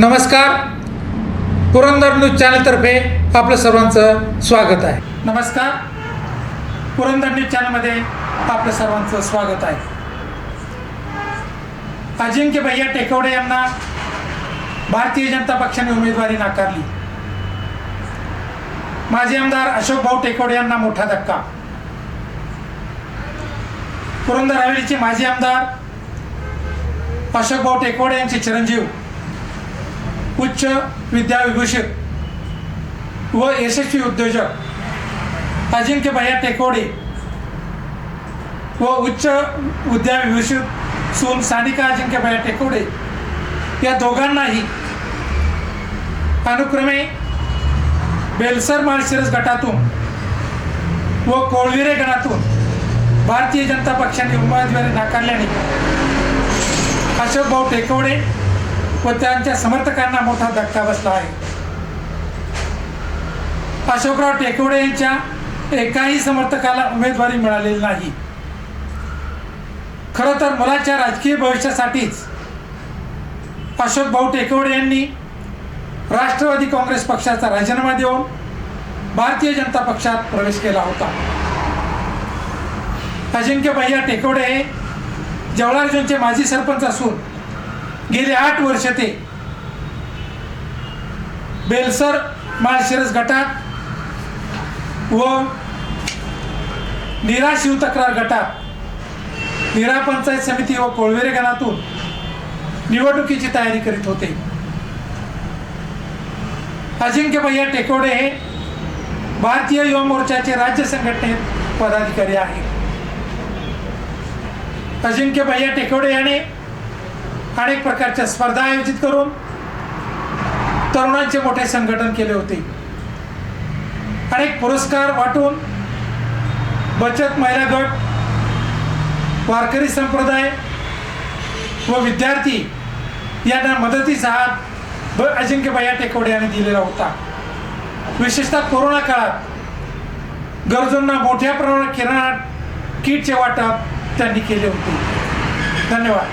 नमस्कार. पुरंदर न्यूज चॅनलतर्फे आपलं सर्वांचं स्वागत आहे. नमस्कार. पुरंदर न्यूज चॅनलमध्ये आपलं सर्वांचं स्वागत आहे. अजिंक्य भैया टेकवडे यांना भारतीय जनता पक्षाने उमेदवारी नाकारली. माजी आमदार अशोक भाऊ टेकवडे यांना मोठा धक्का. पुरंदर हवेलीचे माजी आमदार अशोक भाऊ टेकवडे यांचे चिरंजीव. उच्च विद्याविभूषित व यशस्वी उद्योजक अजिंक्य भैया टेकोडे व उच्च विद्याविभूषित सून सानिका अजिंक्य भैया टेकोडे या दोघांनाही अनुक्रमे बेलसर माळशिरस गटातून व कोळविरे गणातून भारतीय जनता पक्षाने उमेदवारी नाकारल्याने अशोक भाऊ टेकवडे व त्यांच्या समर्थकांना मोठा धक्का बसला आहे. अशोकराव टेकवडे यांच्या एकाही समर्थकाला उमेदवारी मिळालेली नाही. खरं तर मुलाच्या राजकीय भविष्यासाठीच अशोक भाऊ टेकवडे यांनी राष्ट्रवादी काँग्रेस पक्षाचा राजीनामा देऊन भारतीय जनता पक्षात प्रवेश केला होता. अजिंक्य भैया टेकवडे हे जवळार्जुनचे माजी सरपंच असून गेले आठ वर्ष ते. बेलसर माळशिरस गटात व निरा शिव तक्रार गटात. निरा पंचायत समिती व कोळवेरे गणातून निवडणुकीची तयारी करीत होते. अजिंक्य भैया टेकोडे हे भारतीय युवा मोर्चाचे राज्य संघटनेत पदाधिकारी आहेत. अजिंक्य भैया टेकोडे याने अनेक प्रकारच्या स्पर्धा आयोजित करून तरुणांचे मोठे संघटन केले होते. अनेक पुरस्कार वाटून बचत महिला गट वारकरी संप्रदाय व विद्यार्थी यांना मदतीचा हात ब अजिंक्य भैया टेकवडे यांनी दिलेला होता. विशेषतः कोरोना काळात गरजूंना मोठ्या प्रमाणात किराणा किटचे वाटप त्यांनी केले होते. धन्यवाद.